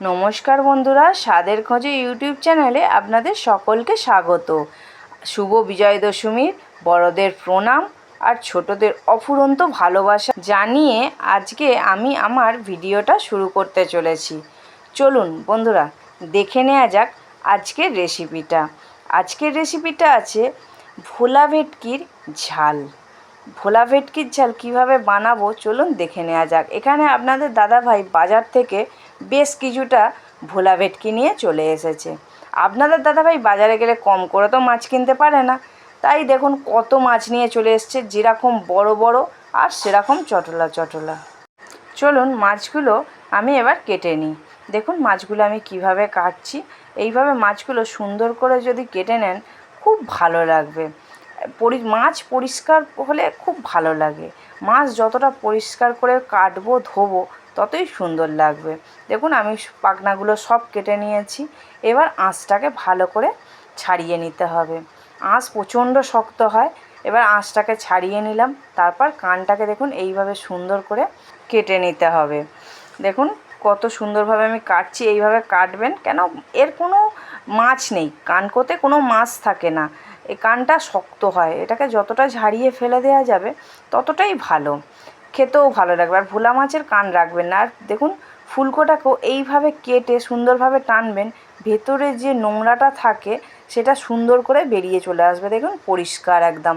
নমস্কার বন্ধুরা, স্বাদের খোঁজে ইউটিউব চ্যানেলে আপনাদের সকলকে স্বাগত। শুভ বিজয় দশমীর বড়দের প্রণাম আর ছোটদের অফুরন্ত ভালোবাসা জানিয়ে আজকে আমি আমার ভিডিওটা শুরু করতে চলেছি। চলুন বন্ধুরা, দেখে নেওয়া যাক আজকের রেসিপিটা আজকের রেসিপিটা আছে ভোলা ভেটকির ঝাল। ভোলা ভেটকির ঝাল কীভাবে বানাবো? চলুন দেখে নেওয়া যাক। এখানে আপনাদের দাদাভাই বাজার থেকে বেশ কিছুটা ভোলা ভেটকি নিয়ে চলে এসেছে। আপনাদের দাদাভাই বাজারে গেলে কম করে তো মাছ কিনতে পারে না। তাই দেখুন কত মাছ নিয়ে চলে এসছে, যেরকম বড় বড় আর সেরকম চটলা চটলা। চলুন মাছগুলো আমি এবার কেটে নিই। দেখুন মাছগুলো আমি কীভাবে কাটছি। এইভাবে মাছগুলো সুন্দর করে যদি কেটে নেন, খুব ভালো লাগবে। পরি, মাছ পরিষ্কার হলে খুব ভালো লাগে। মাছ যতটা পরিষ্কার করে কাটবো, ধোবো, ততই সুন্দর লাগবে। দেখুন, আমি পাখনাগুলো সব কেটে নিয়েছি। এবার আঁশটাকে ভালো করে ছাড়িয়ে নিতে হবে। আঁশ প্রচণ্ড শক্ত হয়। এবার আঁশটাকে ছাড়িয়ে নিলাম। তারপর কানটাকে দেখুন, এইভাবে সুন্দর করে কেটে নিতে হবে। দেখুন, কত সুন্দরভাবে আমি কাটছি। এইভাবে কাটবেন কেন? এর কোনো মাছ নেই। কানকোতে কোনো মাছ থাকে না। এই কানটা শক্ত হয়, এটাকে যতটা ঝাড়িয়ে ফেলে দেওয়া যাবে ততটাই ভালো। খেতেও ভালো লাগবে। আর ভোলা মাছের কান রাখবেন না। আর দেখুন, ফুলকোটাকেও এইভাবে কেটে সুন্দরভাবে টানবেন, ভেতরে যে নোংরাটা থাকে সেটা সুন্দর করে বেরিয়ে চলে আসবে। দেখুন, পরিষ্কার একদম।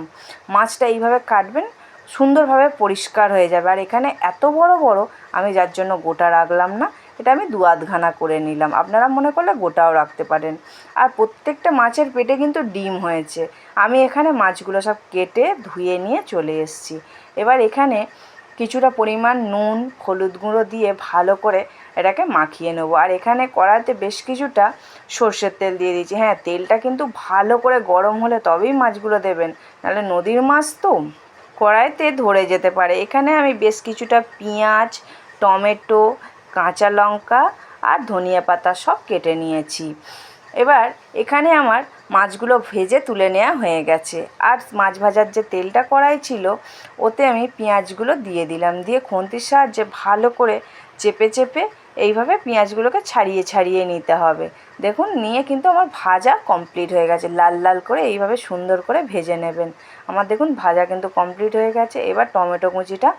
মাছটা এইভাবে কাটবেন, সুন্দরভাবে পরিষ্কার হয়ে যাবে। আর এখানে এত বড় বড়, আমি যার জন্য গোটা রাখলাম না এটা আমি দু আধখানা করে নিলাম। আপনারা মনে করলে গোটাও রাখতে পারেন। আর প্রত্যেকটা মাছের পেটে কিন্তু ডিম হয়েছে। আমি এখানে মাছগুলো সব কেটে ধুয়ে নিয়ে চলে এসেছি। এবার এখানে কিছুটা পরিমাণ নুন, হলুদ গুঁড়ো দিয়ে ভালো করে এটাকে মাখিয়ে নেব। আর এখানে কড়াইতে বেশ কিছুটা সর্ষের তেল দিয়ে দিচ্ছি হ্যাঁ তেলটা কিন্তু ভালো করে গরম হলে তবেই মাছগুলো দেবেন। নাহলে নদীর মাছ তো কড়াইতে ধরে যেতে পারে। এখানে আমি বেশ কিছুটা পেঁয়াজ, টমেটো কাঁচা লঙ্কা আর ধনিয়া পাতা সব কেটে নিয়েছি। এবার এখানে আমার মাছগুলো ভেজে তুলে নেওয়া হয়ে গেছে। আর মাছ ভাজার যে তেলটা কড়াই ছিল, ওতে আমি পেঁয়াজগুলো দিয়ে দিলাম। দিয়ে খুন্তির সাহায্যে ভালো করে চেপে চেপে এইভাবে পেঁয়াজগুলোকে ছাড়িয়ে ছাড়িয়ে নিতে হবে। দেখুন, নিয়ে কিন্তু আমার ভাজা কমপ্লিট হয়ে গেছে। লাল লাল করে এইভাবে সুন্দর করে ভেজে নেবেন। আমার দেখুন, ভাজা কিন্তু কমপ্লিট হয়ে গেছে। এবার টমেটো কুচিটা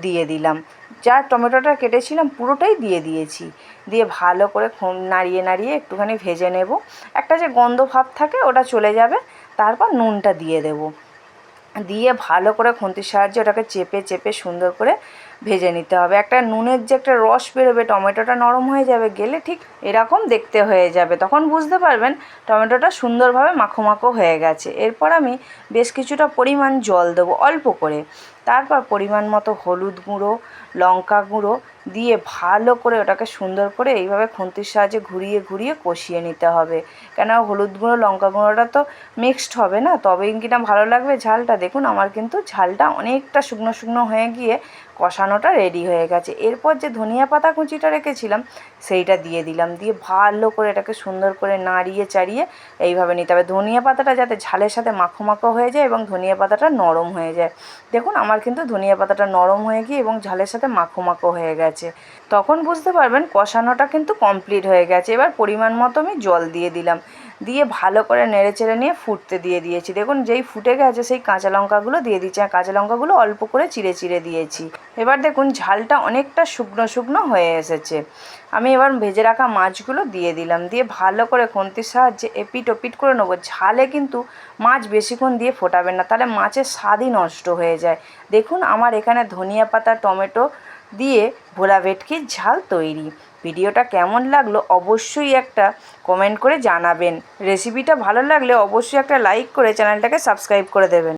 দিয়ে দিলাম। যা টমেটোটা কেটেছিলাম, পুরোটাই দিয়ে দিয়েছি। দিয়ে ভালো করে নাড়িয়ে নাড়িয়ে একটুখানি ভেজে নেব। একটা যে গন্ধ ভাব থাকে, ওটা চলে যাবে। তারপর নুনটা দিয়ে দেবো। দিয়ে ভালো করে খুন্তির সাহায্যে ওটাকে চেপে চেপে সুন্দর করে ভেজে নিতে হবে। একটা নুনের যে একটা রস বেরোবে, টমেটোটা নরম হয়ে যাবে, গেলে ঠিক এরকম দেখতে হয়ে যাবে। তখন বুঝতে পারবেন টমেটোটা সুন্দরভাবে মাখো মাখো হয়ে গেছে। এরপর আমি বেশ কিছুটা পরিমাণ জল দেবো, অল্প করে। তারপর পরিমাণ মতো হলুদ গুঁড়ো, লঙ্কা গুঁড়ো দিয়ে ভালো করে ওটাকে সুন্দর করে এইভাবে খুন্তির সাহায্যে ঘুরিয়ে ঘুরিয়ে কষিয়ে নিতে হবে। কেন হলুদ গুঁড়ো, লঙ্কা গুঁড়োটা তো মিক্সড হবে না? তবেই কিনা ভালো লাগবে? ঝালটা দেখুন, আমার কিন্তু ঝালটা অনেকটা শুকনো শুকনো হয়ে গিয়ে কষানোটা রেডি হয়ে গেছে। এরপর যে ধনিয়া পাতা কুচিটা রেখেছিলাম, সেইটা দিয়ে দিলাম। দিয়ে ভালো করে এটাকে সুন্দর করে নাড়িয়ে, চাড়িয়ে এইভাবে নিতে হবে। ধনিয়া পাতাটা যাতে ঝালের সাথে মাখো মাখো হয়ে যায় এবং ধনিয়া পাতাটা নরম হয়ে যায়। দেখুন, আমার কিন্তু ধনিয়া পাতাটা নরম হয়ে গিয়ে এবং ঝালের সাথে মাখো মাখো হয়ে গেছে। তখন বুঝতে পারবেন কষানোটা কিন্তু কমপ্লিট হয়ে গেছে। এবার পরিমাণ মতো আমি জল দিয়ে দিলাম। দিয়ে ভালো করে নেড়ে চেড়ে নিয়ে ফুটতে দিয়ে দিয়েছি। দেখুন যেই ফুটে গেছে সেই কাঁচা লঙ্কাগুলো দিয়ে দিচ্ছি আর কাঁচা লঙ্কাগুলো অল্প করে চিড়ে চিড়ে দিয়েছি। এবার দেখুন ঝালটা অনেকটা শুকনো শুকনো হয়ে এসেছে। আমি এবার ভেজে রাখা মাছগুলো দিয়ে দিলাম। দিয়ে ভালো করে খুন্তির সাহায্যে এপিট ওপিট করে নেব। ঝালে কিন্তু মাছ বেশিক্ষণ দিয়ে ফোটাবেন না। তাহলে মাছের স্বাদই নষ্ট হয়ে যায়। দেখুন আমার এখানে ধনিয়া পাতা, টমেটো দিয়ে ভোলা ভেটকির ঝাল তৈরি। ভিডিওটা কেমন লাগল অবশ্যই একটা কমেন্ট করে জানাবেন। রেসিপিটা ভালো লাগলে অবশ্যই একটা লাইক করে চ্যানেলটাকে সাবস্ক্রাইব করে দেবেন।